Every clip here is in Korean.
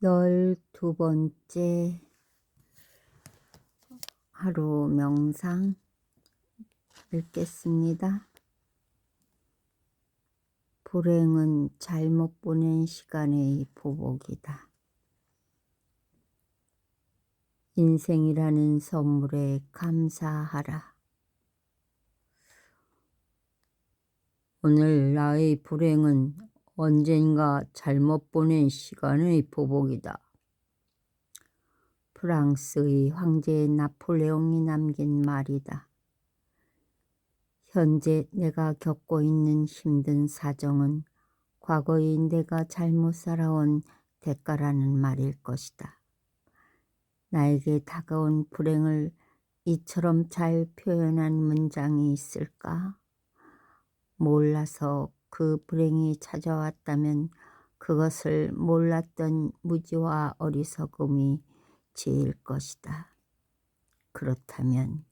열두 번째 하루 명상 읽겠습니다. 불행은 잘못 보낸 시간의 보복이다. 인생이라는 선물에 감사하라. 오늘 나의 불행은 언젠가 잘못 보낸 시간의 보복이다. 프랑스의 황제 나폴레옹이 남긴 말이다. 현재 내가 겪고 있는 힘든 사정은 과거의 내가 잘못 살아온 대가라는 말일 것이다. 나에게 다가온 불행을 이처럼 잘 표현한 문장이 있을까? 몰라서 그 불행이 찾아왔다면 그것을 몰랐던 무지와 어리석음이 죄일 것이다. 그렇다면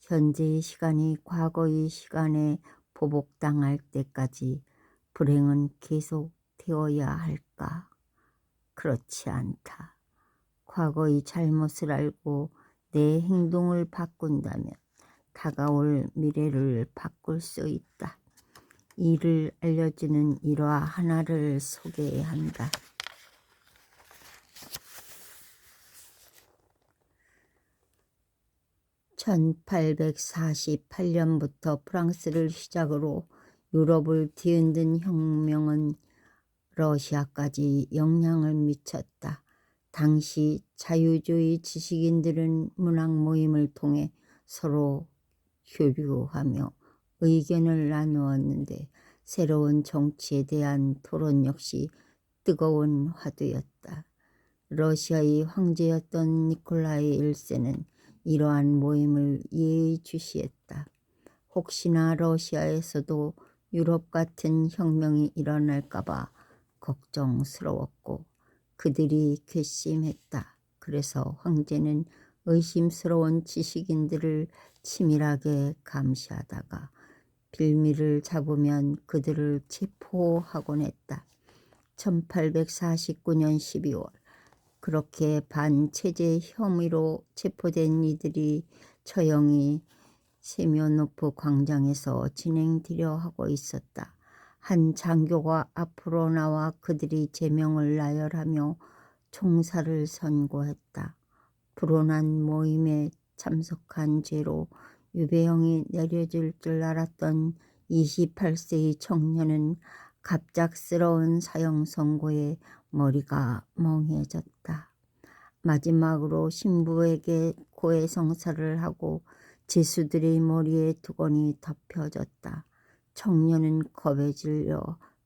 현재의 시간이 과거의 시간에 보복당할 때까지 불행은 계속 되어야 할까? 그렇지 않다. 과거의 잘못을 알고 내 행동을 바꾼다면 다가올 미래를 바꿀 수 있다. 이를 알려주는 일화 하나를 소개한다. 1848년부터 프랑스를 시작으로 유럽을 뒤흔든 혁명은 러시아까지 영향을 미쳤다. 당시 자유주의 지식인들은 문학 모임을 통해 서로 교류하며 의견을 나누었는데 새로운 정치에 대한 토론 역시 뜨거운 화두였다. 러시아의 황제였던 니콜라이 1세는 이러한 모임을 예의주시했다. 혹시나 러시아에서도 유럽 같은 혁명이 일어날까봐 걱정스러웠고 그들이 괘씸했다. 그래서 황제는 의심스러운 지식인들을 치밀하게 감시하다가 빌미를 잡으면 그들을 체포하곤 했다. 1849년 12월 그렇게 반체제 혐의로 체포된 이들이 처형이 세면노프 광장에서 진행되려 하고 있었다. 한 장교가 앞으로 나와 그들이 제명을 나열하며 총살을 선고했다. 불온한 모임에 참석한 죄로 유배형이 내려질 줄 알았던 28세의 청년은 갑작스러운 사형 선고에 머리가 멍해졌다. 마지막으로 신부에게 고해 성사를 하고 제수들의 머리에 두건이 덮여졌다. 청년은 겁에 질려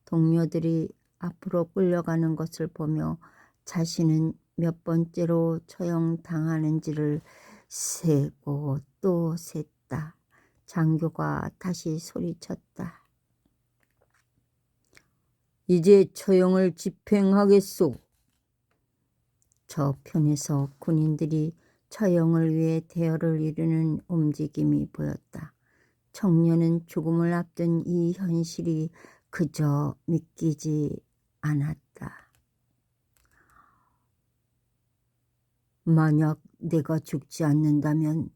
동료들이 앞으로 끌려가는 것을 보며 자신은 몇 번째로 처형당하는지를 세고 또 셌다. 장교가 다시 소리쳤다. 이제 처형을 집행하겠소. 저편에서 군인들이 처형을 위해 대열을 이루는 움직임이 보였다. 청년은 죽음을 앞둔 이 현실이 그저 믿기지 않았다. 만약 내가 죽지 않는다면,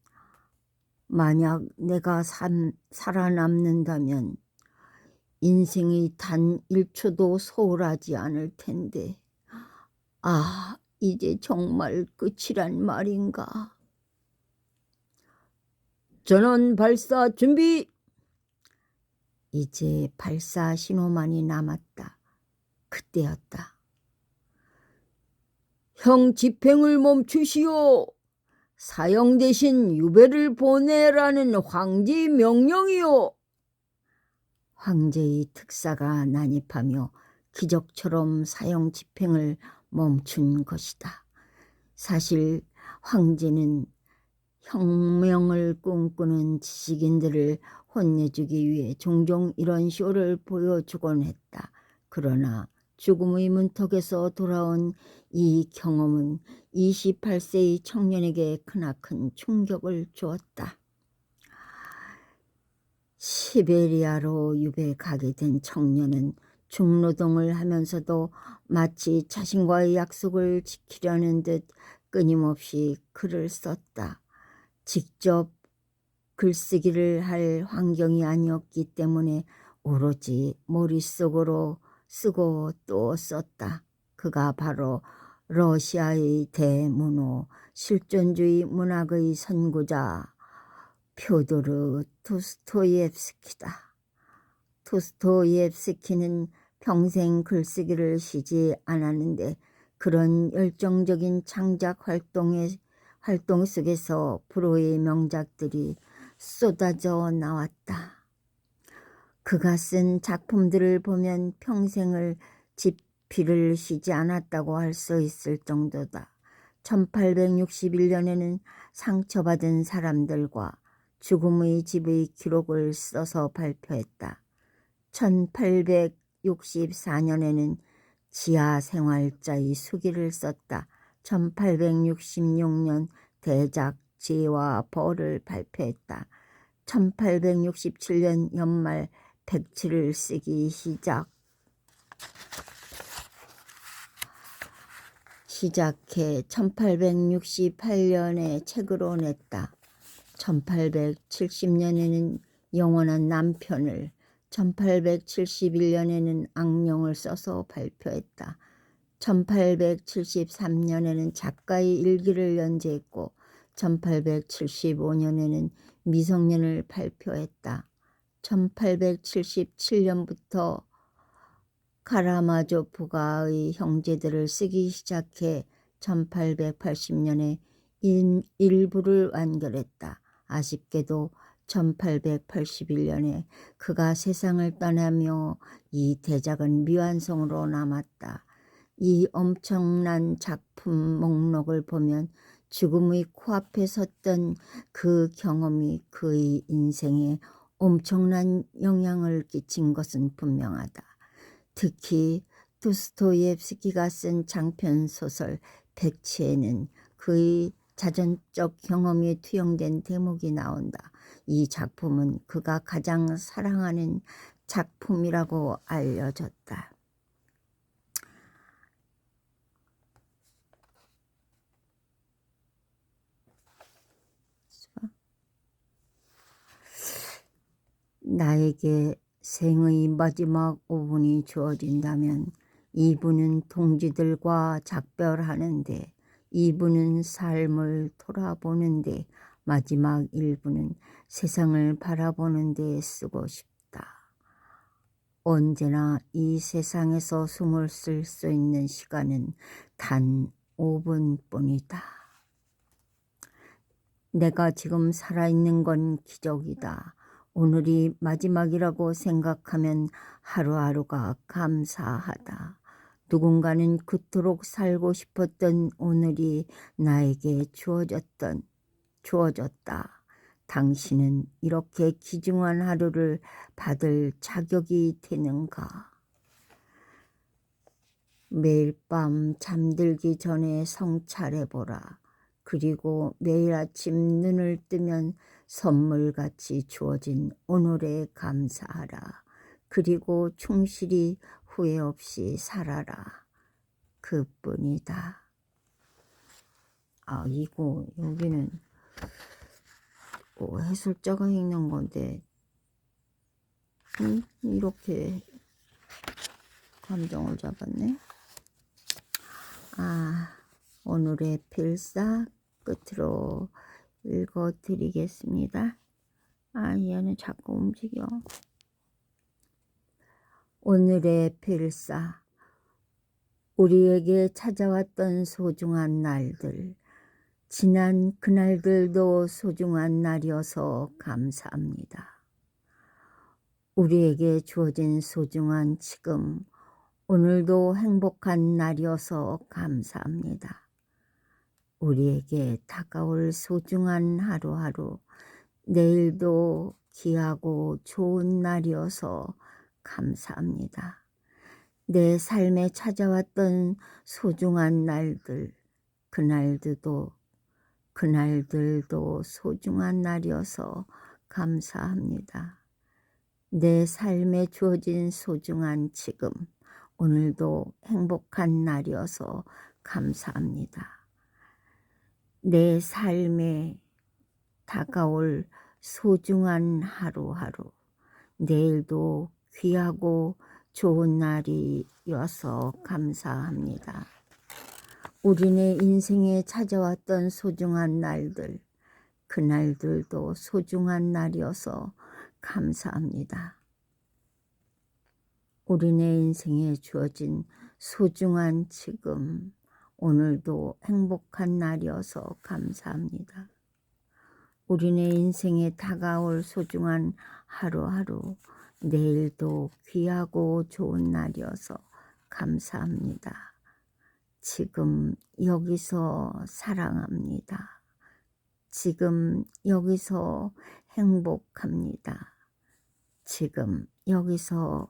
만약 내가 산, 살아남는다면, 인생이 단 1초도 소홀하지 않을 텐데. 아, 이제 정말 끝이란 말인가? 전원 발사 준비! 이제 발사 신호만이 남았다. 그때였다. 형 집행을 멈추시오. 사형 대신 유배를 보내라는 황제의 명령이오. 황제의 특사가 난입하며 기적처럼 사형 집행을 멈춘 것이다. 사실 황제는 혁명을 꿈꾸는 지식인들을 혼내주기 위해 종종 이런 쇼를 보여주곤 했다. 그러나 죽음의 문턱에서 돌아온 이 경험은 28세의 청년에게 크나큰 충격을 주었다. 시베리아로 유배 가게 된 청년은 중노동을 하면서도 마치 자신과의 약속을 지키려는 듯 끊임없이 글을 썼다. 직접 글쓰기를 할 환경이 아니었기 때문에 오로지 머릿속으로 쓰고 또 썼다. 그가 바로 러시아의 대문호 실존주의 문학의 선구자 표도르 투스토예프스키다. 투스토예프스키는 평생 글쓰기를 쉬지 않았는데 그런 열정적인 창작 활동의 활동 속에서 프로의 명작들이 쏟아져 나왔다. 그가 쓴 작품들을 보면 평생을 집필을 쉬지 않았다고 할 수 있을 정도다. 1861년에는 상처받은 사람들과 죽음의 집의 기록을 써서 발표했다. 1864년에는 지하 생활자의 수기를 썼다. 1866년 대작 지와 벌을 발표했다. 1867년 연말 백치를 쓰기 시작 시작해 1868년에 책으로 냈다. 1870년에는 영원한 남편을 1871년에는 악령을 써서 발표했다. 1873년에는 작가의 일기를 연재했고 1875년에는 미성년을 발표했다. 1877년부터 카라마조프가의 형제들을 쓰기 시작해 1880년에 일부를 완결했다. 아쉽게도 1881년에 그가 세상을 떠나며 이 대작은 미완성으로 남았다. 이 엄청난 작품 목록을 보면 죽음의 코앞에 섰던 그 경험이 그의 인생에 엄청난 영향을 끼친 것은 분명하다. 특히 도스토옙스키가 쓴 장편 소설 백치에는 그의 자전적 경험이 투영된 대목이 나온다. 이 작품은 그가 가장 사랑하는 작품이라고 알려졌다. 나에게 생의 마지막 5분이 주어진다면 2분은 동지들과 작별하는데 2분은 삶을 돌아보는데 마지막 1분은 세상을 바라보는 데 쓰고 싶다. 언제나 이 세상에서 숨을 쓸수 있는 시간은 단 5분뿐이다. 내가 지금 살아있는 건 기적이다. 오늘이 마지막이라고 생각하면 하루하루가 감사하다. 누군가는 그토록 살고 싶었던 오늘이 나에게 주어졌던, 주어졌다. 당신은 이렇게 귀중한 하루를 받을 자격이 되는가? 매일 밤 잠들기 전에 성찰해보라. 그리고 매일 아침 눈을 뜨면 선물같이 주어진 오늘에 감사하라. 그리고 충실히 후회 없이 살아라. 그뿐이다. 아, 이거, 여기는 어, 해설자가 읽는 건데, 음, 이렇게 감정을 잡았네. 아, 오늘의 필사 끝으로 읽어 드리겠습니다. 아, 얘는 자꾸 움직여. 오늘의 필사. 우리에게 찾아왔던 소중한 날들. 지난 그날들도 소중한 날이어서 감사합니다. 우리에게 주어진 소중한 지금, 오늘도 행복한 날이어서 감사합니다. 우리에게 다가올 소중한 하루하루, 내일도 귀하고 좋은 날이어서 감사합니다. 내 삶에 찾아왔던 소중한 날들, 그날들도, 그날들도 소중한 날이어서 감사합니다. 내 삶에 주어진 소중한 지금, 오늘도 행복한 날이어서 감사합니다. 내 삶에 다가올 소중한 하루하루, 내일도 귀하고 좋은 날이어서 감사합니다. 우리네 인생에 찾아왔던 소중한 날들, 그 날들도 소중한 날이어서 감사합니다. 우리네 인생에 주어진 소중한 지금, 오늘도 행복한 날이어서 감사합니다. 우리네 인생에 다가올 소중한 하루하루, 내일도 귀하고 좋은 날이어서 감사합니다. 지금 여기서 사랑합니다. 지금 여기서 행복합니다. 지금 여기서